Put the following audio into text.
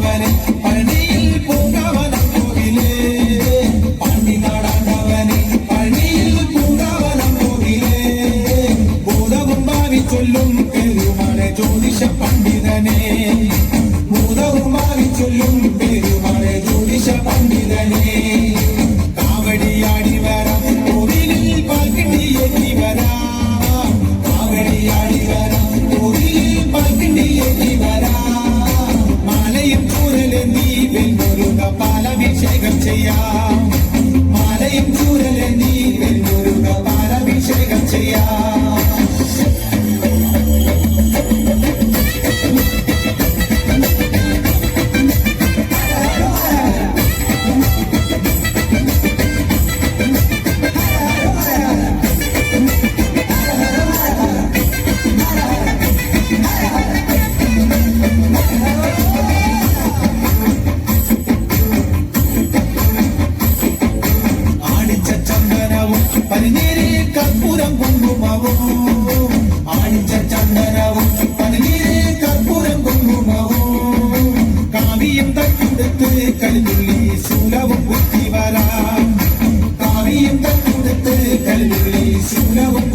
many, many. Yeah. കർപ്പൂരം കുങ്കുമവും. ചന്ദനവും പതിനീരെ കർപ്പൂരം കുങ്കുമവും. കാവ്യം തട്ടുടുത്ത് കളിഞ്ഞുള്ളി ശൂലവും കുത്തി വരാം. കാവ്യം തട്ടുടുത്ത് കളിഞ്ഞുള്ളി ശൂലവും